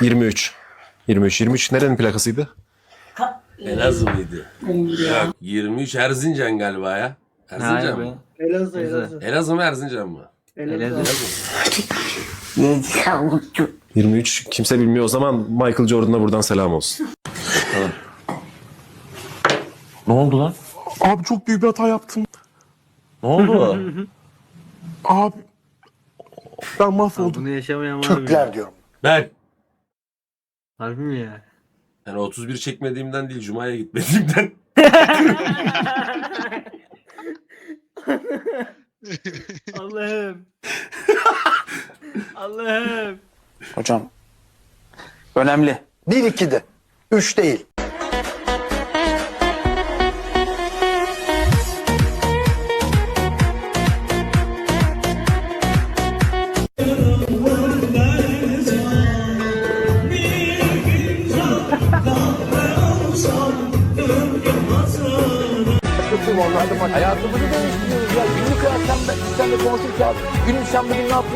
23. 23. 23 nerenin plakasıydı? Elazığ'ydı. Yok 23 Erzincan galiba ya. Erzincan mı? Elazığ, Elazığ. Elazığ mı Erzincan mı? Elazığ. 23 kimse bilmiyor o zaman Michael Jordan'a buradan selam olsun. Ne oldu lan? Abi çok büyük bir hata yaptım. Ne oldu? Abi ben mahvoldum. Bunu yaşamayan var mı? diyorum. Ben. Harbi mi ya? Yani 31 çekmediğimden değil Cuma'ya gitmediğimden. Allah'ım. Allah'ım. Hocam. Önemli. 1-2'de. 3 değil.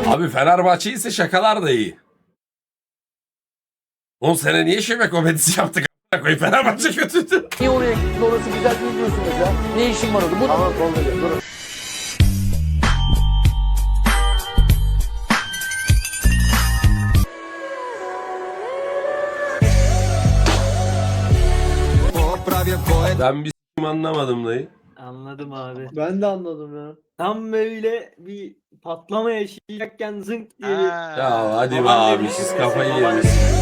Abi Fenerbahçe ise şakalar da iyi. 10 sene niye şebek komedisi yaptık? a**ına koyayım? Fenerbahçe kötüydü. Niye oraya gitti orası güzel değil diyorsunuz ya? Ne işin var orada? Bu Tamam durun. Ben bir s**im anlamadım dayı. Anladım abi. Ben de anladım ya. Tam böyle bir patlama yaşayacakken zınk diye bir... Ya hadi be abi siz kafayı yemişsiniz.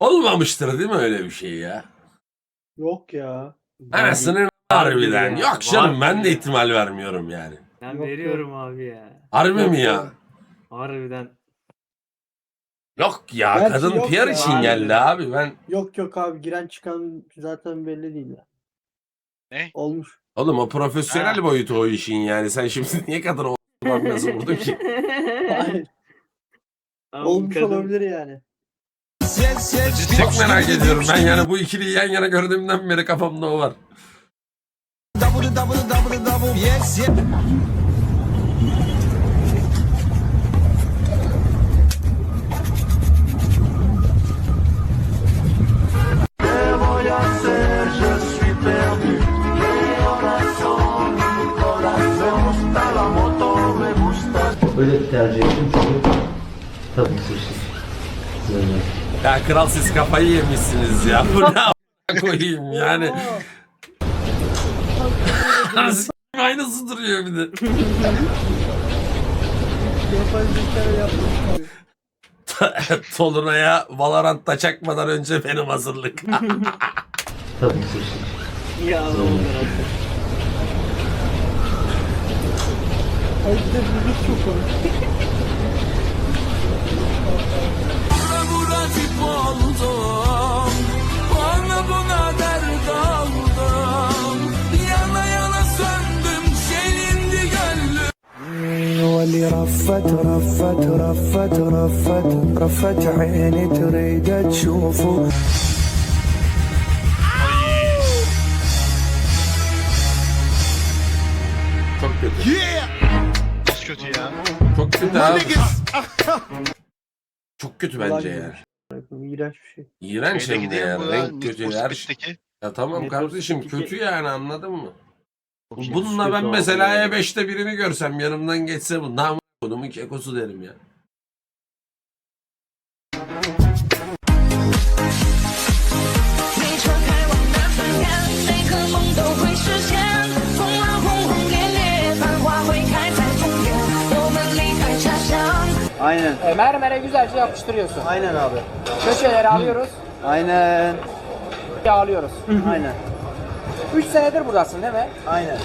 Olmamıştır değil mi öyle bir şey ya? Yok ya. Anasının harbiden. Yok canım ben de ihtimal vermiyorum yani. Ben Yok, veriyorum abi ya. Harbi Yok mi ya? Harbiden. Yok ya Belki kadın yok PR ya. için geldi abi ben. Yok yok abi giren çıkan zaten belli değil ya. Ne? Olmuş. Oğlum o profesyonel Ha. boyutu o işin yani. Sen şimdi niye kadın o nasıl vurdun ki? Hayır. Olmuş kadın- olabilir yani. Çok merak ediyorum ben yani bu ikiliyi yan yana gördüğümden beri kafamda o var. Öyle tercih ettim çünkü tabii seçtim. Ya kral siz kafayı yemişsiniz ya. Bu ne a**a koyayım yani. S**eyim, Aynısı duruyor bir de. Yapay zeka yapmış. Tolunay'a Valorant'ta çakmadan önce benim hazırlık. Tabii seçtim. Ya oğlum Ay bir de müzik çok komik. واللي رفت رفت رفت رفت رفت عيني تريد تشوفه Çok kötü. Nasıl kötü ya? Çok kötü abi. Çok kötü bence yani. İğrenç bir şey. İğrenç hem Şeydeki de değil mi bu yani. ya? Renk Need kötü. for Her şey. Speed'deki. Ya tamam Need for kardeşim Speed kötü yani anladın mı? Bununla ben mesela E5'te birini görsem yanımdan geçse bu namusumun kekosu derim ya. Aynen. E, mermere güzelce yapıştırıyorsun. Aynen abi. Köşeleri alıyoruz. Aynen. Yağlıyoruz. Aynen. 3 senedir buradasın değil mi? Aynen.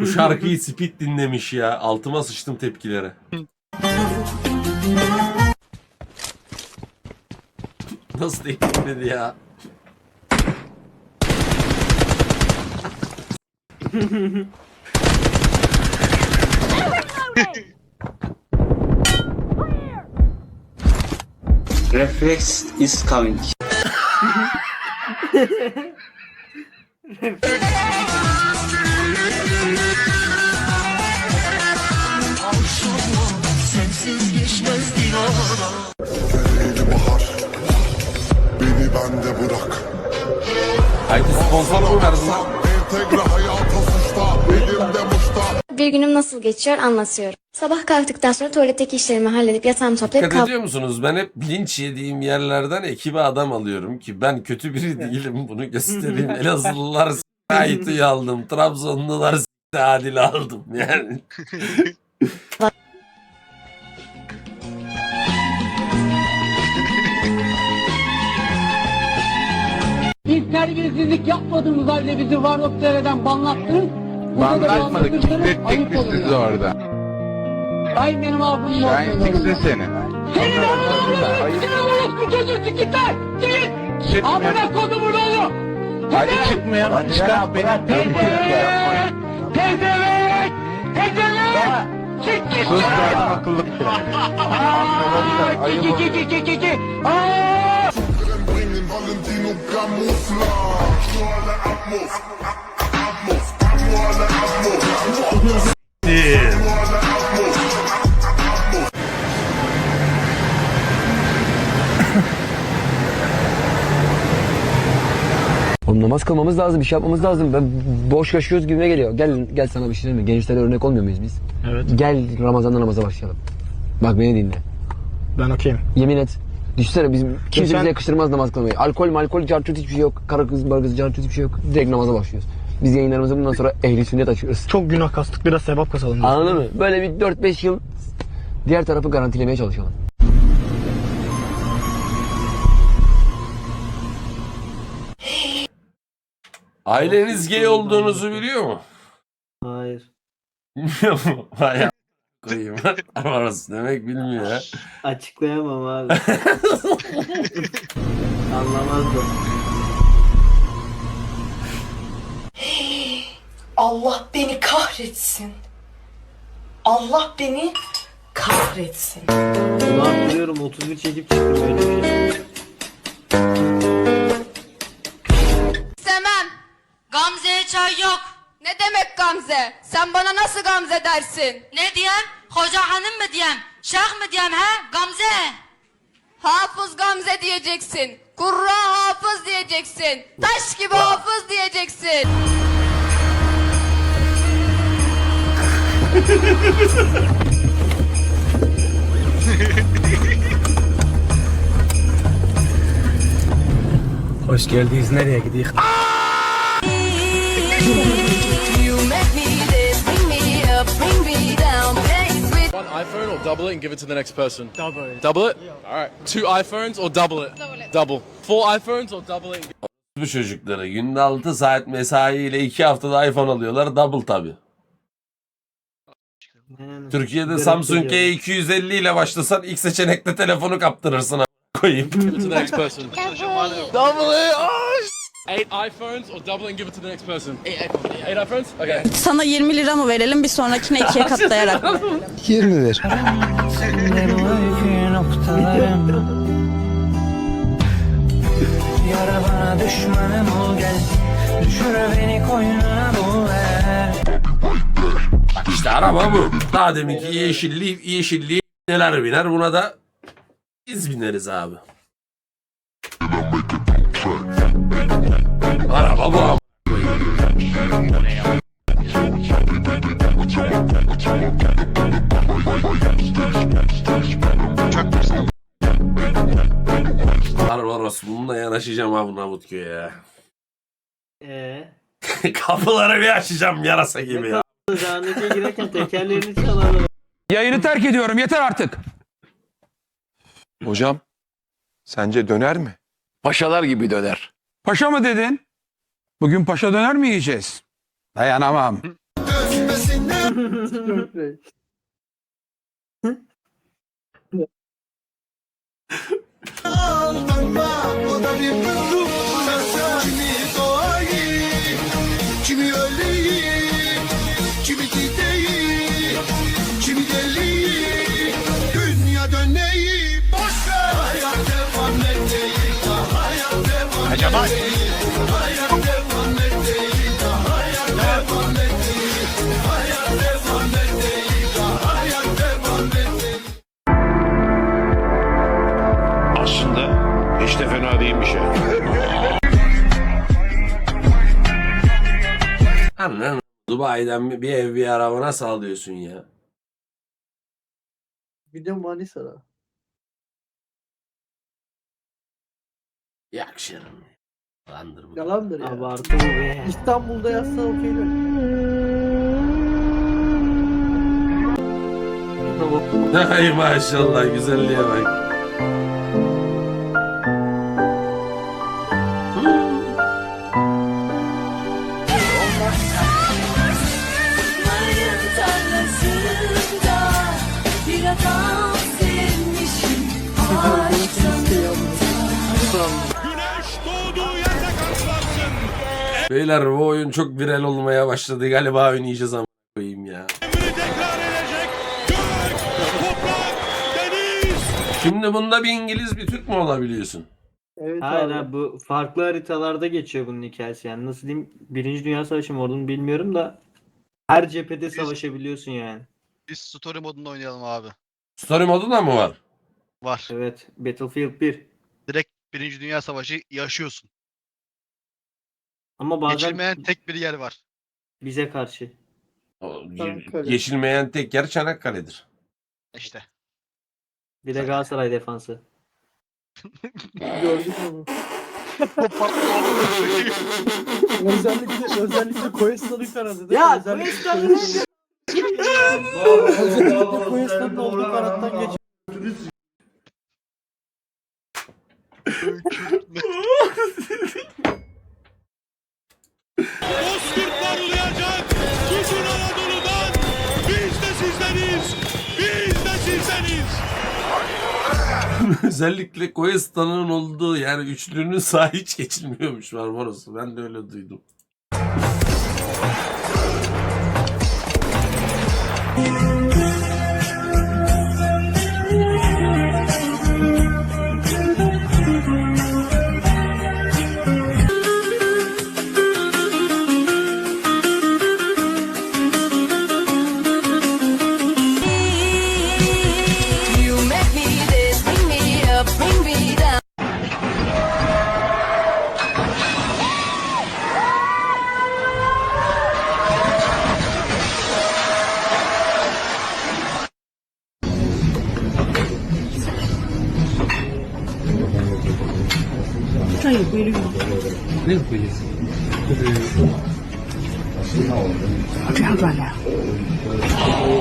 Bu şarkıyı Speed dinlemiş ya. Altıma sıçtım tepkilere. Nasıl dinlemedi ya? Reflex is coming. Haydi sponsor mu. Bir günüm nasıl geçiyor anlatıyorum. Sabah kalktıktan sonra tuvaletteki işlerimi halledip yatağımı toplayıp Dikkat ediyor musunuz? Ben hep linç yediğim yerlerden ekibe adam alıyorum ki ben kötü biri değilim bunu göstereyim. Elazığlılar Aytu'yu aldım. Trabzonlular s**t Adil'i aldım yani. Biz terbiyesizlik yapmadığımız halde bizi var noktaya banlattınız. Banlatmadık. Kilitlettik biz sizi orada. Ay benim ağzım Şahin siksin seni. Senin ağzını Senin orospu çocuğu sikitler. Git. Amına kodumun oğlu. Hadi çıkmıyor. Hadi çıkar. Benim Tezevek. Tezevek. Tezevek. Çık git. Sus be akıllık. Ayıp oldu. Ki ki ki ki ki. Aaaa. Bringen Valentino Camouflage. Nur alle Atmos. Atmos. Nur alle Atmos. Oğlum namaz kılmamız lazım, bir şey yapmamız lazım. Ben boş yaşıyoruz gibime geliyor. Gel gel sana bir şey diyeyim mi? Gençlere örnek olmuyor muyuz biz? Evet. Gel Ramazan'da namaza başlayalım. Bak beni dinle. Ben okeyim. Yemin et. Düşünsene bizim kimse Geçen- bize yakıştırmaz namaz kılmayı. Alkol malkol cartüt hiçbir şey yok. Kara kız bar kız cartüt hiçbir şey yok. Direkt namaza başlıyoruz. Biz yayınlarımızı bundan sonra ehli sünnet açıyoruz. Çok günah kastık biraz sevap kasalım. Anladın mı? Böyle bir 4-5 yıl diğer tarafı garantilemeye çalışalım. Aileniz gay olduğunuzu biliyor mu? Hayır. Bilmiyor mu? Vay a- koyayım. Orası demek bilmiyor ya. Açıklayamam abi. Anlamazdım. Allah beni kahretsin. Allah beni kahretsin. Ulan biliyorum 31 çekip çıktım öyle bir şey. Çay yok. Ne demek Gamze? Sen bana nasıl Gamze dersin? Ne diyem? Hoca hanım mı diyem? Şeyh mi diyem he? Gamze. Hafız Gamze diyeceksin. Kurra hafız diyeceksin. Taş gibi hafız diyeceksin. Hoş geldiniz. Nereye gidiyoruz? Double it and give it to the next person? Double it. Double it? Alright. Two iPhones or double it? Double it. Double. Four iPhones or double it? Bu çocukları günde 6 saat mesai ile 2 haftada iPhone alıyorlar. Double tabi. Türkiye'de Samsung geliyorum. G250 ile başlasan ilk seçenekte telefonu kaptırırsın a- koyayım. Give it to the next person. double it! Oh! Eight iPhones or double and give it to the next person? Eight iPhones. Eight iPhones? Okay. Sana 20 lira mı verelim bir sonrakine ikiye katlayarak mı? 20 ver. Yara bana düşmanım ol gel. Düşür beni koynuna bul İşte araba bu. Daha deminki yeşilli yeşilli neler biner buna da biz bineriz abi. Araba bu abi. Barbaros bununla yanaşacağım abi Navutköy'e ya. Ee, Kapıları bir açacağım yarasa gibi ya. Zanete girerken tekerlerini çalarlar. Yayını terk ediyorum yeter artık. Hocam sence döner mi? Paşalar gibi döner. Paşa mı dedin? Bugün paşa döner mi yiyeceğiz? Dayanamam. Annen Dubai'den bir ev bir araba nasıl alıyorsun ya? Bir de Manisa'da. Yakışırım. Yalandır bu. Yalandır ya. Abartı bu be. İstanbul'da yazsa okeyler. Ay maşallah güzelliğe bak. Beyler bu oyun çok viral olmaya başladı. Galiba oynayacağız ama koyayım ya. Şimdi bunda bir İngiliz bir Türk mü olabiliyorsun? Evet Hayır abi. abi bu farklı haritalarda geçiyor bunun hikayesi yani nasıl diyeyim Birinci Dünya Savaşı mı olduğunu bilmiyorum da her cephede savaşabiliyorsun yani. Biz story modunda oynayalım abi. Story modu da mı var? Var. Evet Battlefield 1 Direkt Birinci Dünya Savaşı yaşıyorsun. Ama bazen Geçilmeyen tek bir yer var. bize karşı. O, Çanakkale. Geçilmeyen tek yer Çanakkale'dir. İşte. Bir de Galatasaray defansı. Gördük onu. özellikle özellikle Koyeslan'ın kanadı değil mi? Ya Özellikle Koyeslan'ın- Özellikle Koyeslan'ın olduğu kanattan geç. Bozkırtlar uluyacak. Bütün Anadolu'dan biz de sizleriz. Biz de sizleriz. Özellikle Koyestan'ın olduğu yani üçlünün sahi hiç geçilmiyormuş Barbaros'u. Ben de öyle duydum.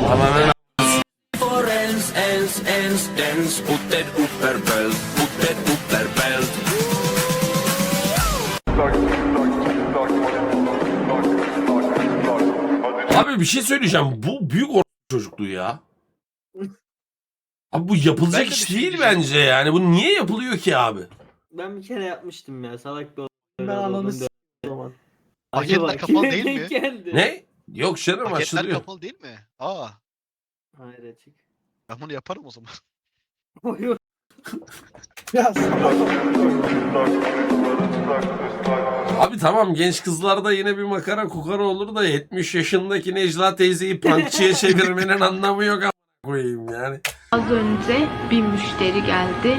Tamamen Abi bir şey söyleyeceğim. Bu büyük or çocukluğu ya. Abi bu yapılacak iş şey değil bence yani. Bu niye yapılıyor ki abi? Ben bir kere yapmıştım ya salak bir Ben ananı s- o zaman. Paketler Acaba kapalı kime değil mi? geldi? Ne? Yok canım Paketler açılıyor. kapalı değil mi? Aa. Hayır açık. Ben bunu yaparım o zaman. Yok. Ya salak. Abi tamam genç kızlarda yine bir makara kukara olur da 70 yaşındaki Necla teyzeyi punkçıya çevirmenin anlamı yok ama koyayım yani. Az önce bir müşteri geldi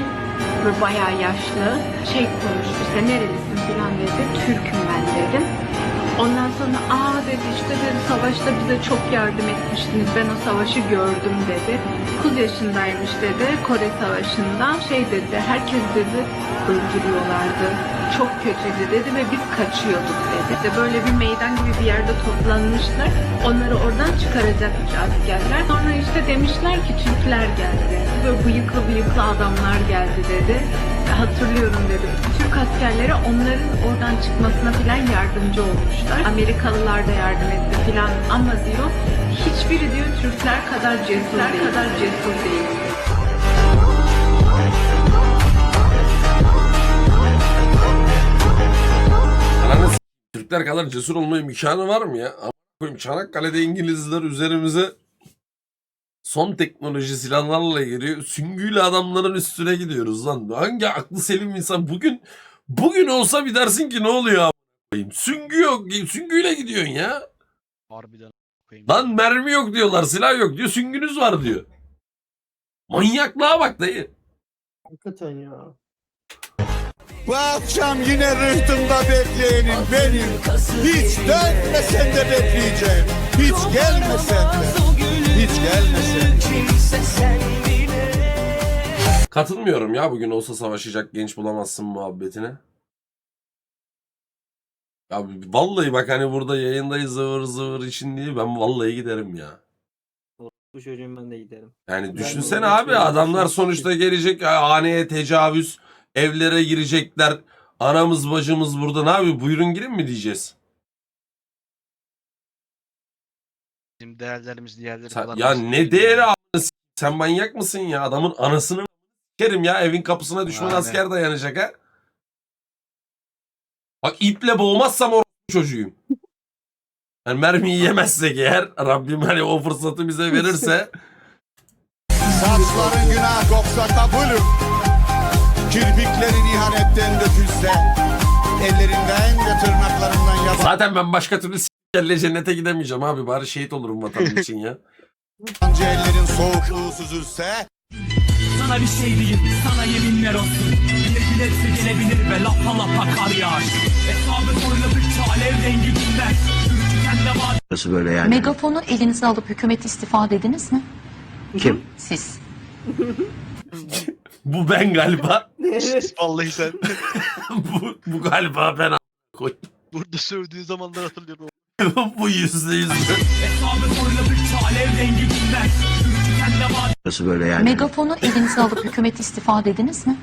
ve bayağı yaşlı. Şey konuştu işte nerelisin falan dedi. Türk'üm ben dedim. Ondan sonra aa dedi işte dedi savaşta bize çok yardım etmiştiniz. Ben o savaşı gördüm dedi. 9 yaşındaymış dedi Kore Savaşı'nda. Şey dedi herkes dedi öldürüyorlardı. çok kötüydü dedi ve biz kaçıyorduk dedi. İşte böyle bir meydan gibi bir yerde toplanmışlar. Onları oradan çıkaracakmış askerler. Sonra işte demişler ki Türkler geldi. Böyle bıyıklı bıyıklı adamlar geldi dedi. Hatırlıyorum dedi. Türk askerleri onların oradan çıkmasına falan yardımcı olmuşlar. Amerikalılar da yardım etti falan ama diyor hiçbiri diyor Türkler kadar cesur değil. kadar cesur değil. Türkler kadar cesur olma imkanı var mı ya? Ama koyayım Çanakkale'de İngilizler üzerimize son teknoloji silahlarla giriyor. Süngüyle adamların üstüne gidiyoruz lan. Hangi aklı selim insan bugün bugün olsa bir dersin ki ne oluyor a**? koyayım? Süngü yok. Süngüyle gidiyorsun ya. Harbiden koyayım. Lan mermi yok diyorlar, silah yok diyor, süngünüz var diyor. Manyaklığa bak dayı. Hakikaten ya. Bu akşam yine rıhtımda bekleyenin benim. Hiç dönmesen de bekleyeceğim. Hiç gelmesen de. Hiç gelmesen de. Katılmıyorum ya bugün olsa savaşacak genç bulamazsın muhabbetine. Ya vallahi bak hani burada yayındayız zıvır zıvır için değil ben vallahi giderim ya. Bu çocuğun ben de giderim. Yani Ben düşünsene abi adamlar sonuçta gelecek haneye tecavüz, evlere girecekler. Anamız bacımız burada ne yapıyor buyurun girin mi diyeceğiz? Bizim değerlerimiz diğerleri Sen- ya ne değeri a**ını s- sen manyak mısın ya adamın anasını kerim ya evin kapısına düşman Aynen. asker dayanacak ha. Bak iple boğmazsam o çocuğuyum. Yani mermiyi yemezsek eğer Rabbim hani o fırsatı bize verirse Saçların günah koksa kabulüm. Kirpiklerin ihanetten dökülse. Ellerinden ve tırnaklarından zaten ben başka türlü s**kelle cennete gidemeyeceğim abi bari şehit olurum vatanım için ya. ellerin soğukluğu süzülse. Sana bir şey diyeyim, sana yeminler olsun. Bile bilirse gelebilir ve lapa lapa kar yağar. Hesabı zorladıkça alev rengi de var. Nasıl böyle yani? Megafonu elinize alıp hükümet istifa dediniz mi? Kim? Siz. Bu ben galiba. Vallahi sen bu, bu galiba ben a- koy. burada sövdüğün zamanlar hatırlıyorum. bu yüzde yüz. Nasıl böyle yani? Megafonu elinize alıp hükümet istifa dediniz mi?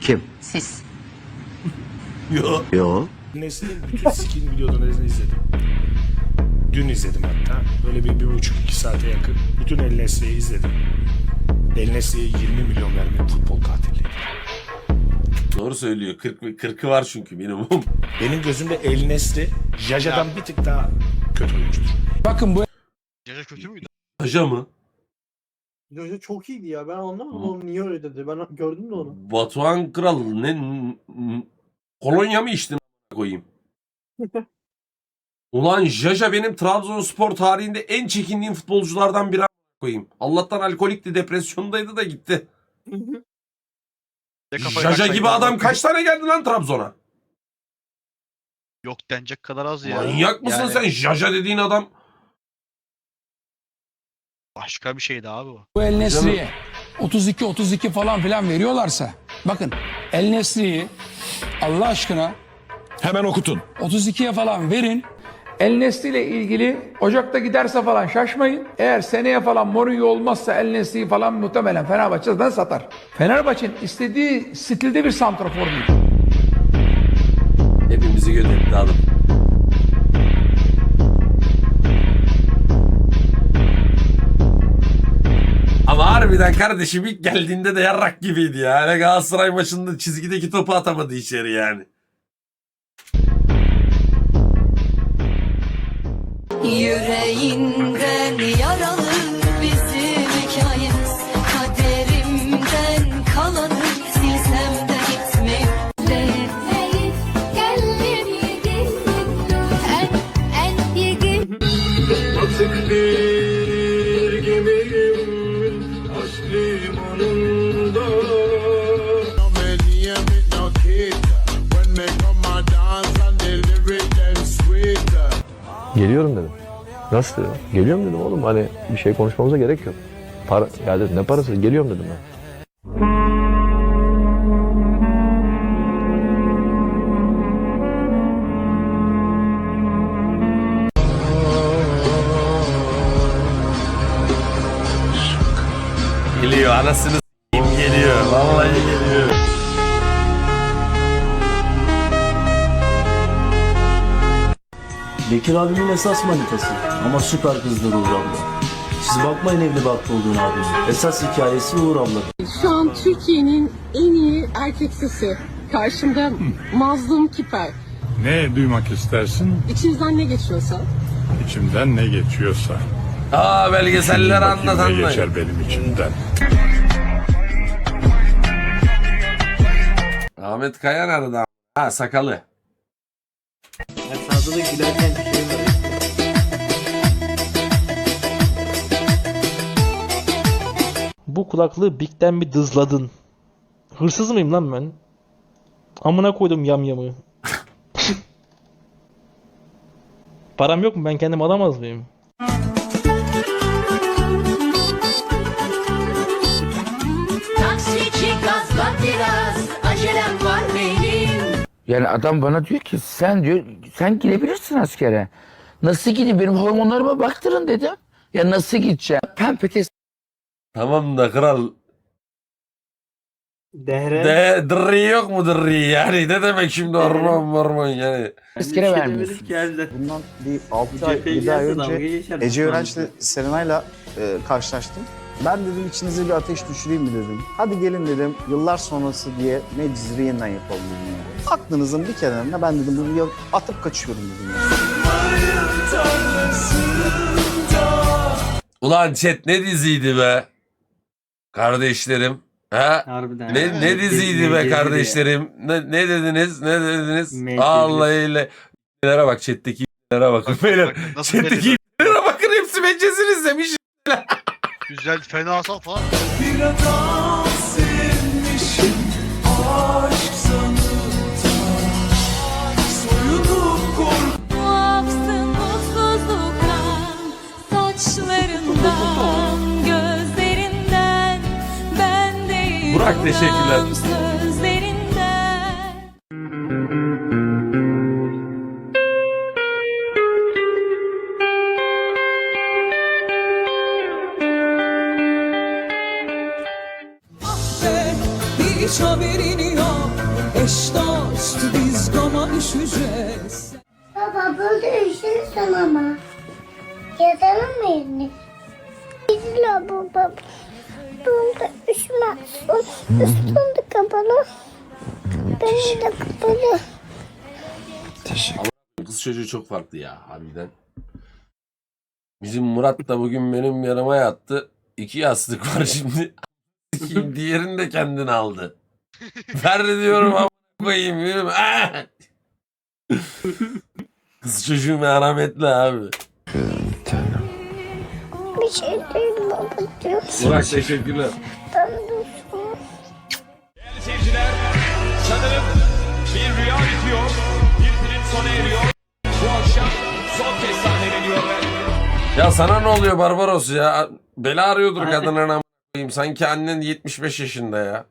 Kim? Siz. Yo. Yo. Neslin bütün skin videolarını izledim. Dün izledim hatta. Böyle bir, bir buçuk iki saate yakın. Bütün El Nesli'yi izledim. El Nesli'ye 20 milyon vermeyen futbol katili. Doğru söylüyor. 40 40'ı var çünkü minimum. Benim gözümde El Nesli Jaja'dan bir tık daha kötü oyuncudur. Bakın bu Caca kötü müydü? Aja mı? Jojo çok iyiydi ya. Ben anlamadım onu niye öyle dedi. Ben gördüm de onu. Batuhan Kral ne kolonya mı içtin a- koyayım? Ulan Jaja benim Trabzonspor tarihinde en çekindiğim futbolculardan biri a- koyayım. Allah'tan alkolikti, depresyondaydı da gitti. Jaja gibi adam kaç tane geldi lan Trabzon'a? Yok denecek kadar az ya. Manyak mısın Yani sen? Jaja dediğin adam Başka bir şeydi abi o. Bu El Nesri'ye 32 32 falan filan veriyorlarsa bakın El Nesri'yi Allah aşkına Hemen okutun. 32'ye falan verin. El Nesri ile ilgili Ocak'ta giderse falan şaşmayın. Eğer seneye falan Mourinho olmazsa El Nesri'yi falan muhtemelen Fenerbahçe zaten satar. Fenerbahçe'nin istediği stilde bir santrafor değil. hepimizi götürdü adam. Ama harbiden kardeşim ilk geldiğinde de yarrak gibiydi ya. Hani Galatasaray maçında çizgideki topu atamadı içeri yani. Yüreğinden yaralı Geliyorum dedim. Nasıl dedim. Geliyorum dedim oğlum hani bir şey konuşmamıza gerek yok. Para, ya dedim ne parası geliyorum dedim ben. Geliyor anasını Bekir abimin esas manitası. Ama süper kızdır Uğur abla. Siz bakmayın evli barklı olduğunu abimin. Esas hikayesi Uğur abla. Şu an Türkiye'nin en iyi erkek sesi. Karşımda Mazlum Kiper. Ne duymak istersin? İçinizden ne geçiyorsa. İçimden ne geçiyorsa. Aa belgeseller anlatan da. benim içimden. Ahmet Kaya nerede? Ha sakalı. Da gülerken şey var. Bu kulaklığı Big'den bir dızladın. Hırsız mıyım lan ben? Amına koydum yamyamı. Param yok mu? Ben kendim alamaz mıyım? Taksici gazla biraz. Yani adam bana diyor ki sen diyor sen gidebilirsin askere. Nasıl gideyim benim hormonlarıma baktırın dedim. Ya nasıl gideceğim? Pempe Tamam da kral. Dehre. De, dırri yok mu dırri yani? Ne demek şimdi hormon hormon yani? Askere şey vermiyorsun. Bundan bir Bu 6 ay, cepheye 7 ay gelse dalga önce geçer. Ece Öğrenç'le Serenay'la e, karşılaştım. Ben dedim içinize bir ateş düşüreyim mi dedim. Hadi gelin dedim yıllar sonrası diye Meclis'i yeniden yapalım dedim. Yani. Aklınızın bir kenarına ben dedim bunu atıp kaçıyorum dedim. Yani. Ulan chat ne diziydi be? Kardeşlerim. Ha? Harbiden. Ne, ne diziydi be kardeşlerim? Ne, ne dediniz? Ne dediniz? Meclisi. Allah ile. Nelere bak chat'teki bakın. Beyler chat'teki bakın hepsi meclisini izlemiş. Güzel, falan. Mutsuzluktan, saçlarından, gözlerinden, ben de Burak, teşekkürler. Çok farklı ya harbiden. Bizim Murat da bugün benim yanıma yattı. İki yastık var şimdi. Diğerini de kendine aldı. Ver diyorum ama koyayım. yürüme. Ah! Kız çocuğu merhametli abi. Bir şey değil babacığım. Burak teşekkürler. Ben dursun. Seyirciler, sanırım bir rüya bitiyor. Bir film sona eriyor. Ya sana ne oluyor Barbaros ya? Bela arıyordur ama koyayım. Sanki annen 75 yaşında ya.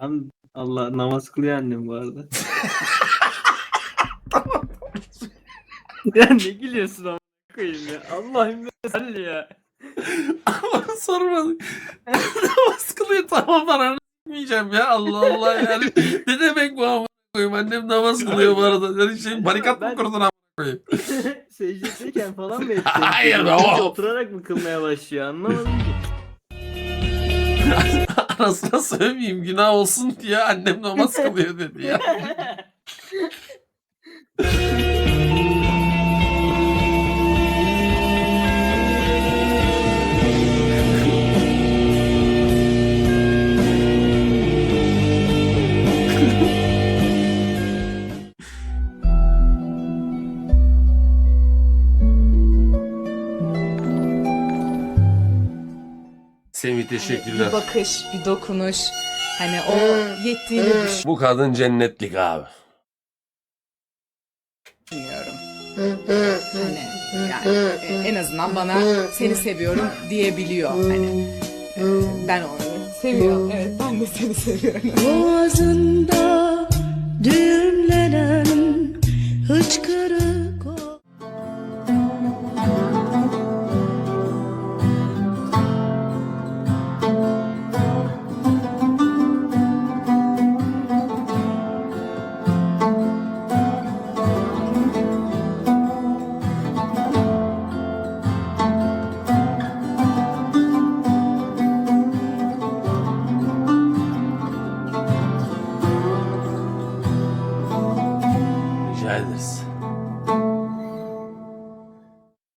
Tam Allah namaz kılıyor annem bu arada. ya ne gülüyorsun ama koyayım ya. Allah'ım ya sen ya. Ama sorma. Namaz kılıyor tamam ben anlatmayacağım ya. Allah Allah yani. ne demek bu ama koyayım. Annem namaz kılıyor bu arada. Yani şey barikat mı Ben- kurdun ama koyayım. Secdedeyken falan mı ettin? Hayır be, o- Oturarak mı kılmaya başlıyor anlamadım ki. Anasına sövmeyeyim günah olsun diye annem namaz kılıyor dedi ya. Semih hani teşekkürler. bir bakış, bir dokunuş. Hani o ee, yettiğini ee. Bu kadın cennetlik abi. düşünüyorum. Ee, hani yani e, en azından bana seni seviyorum diyebiliyor. Hani ben onu seviyorum. Evet ben de seni seviyorum. Boğazında düğümlenen hıçkırık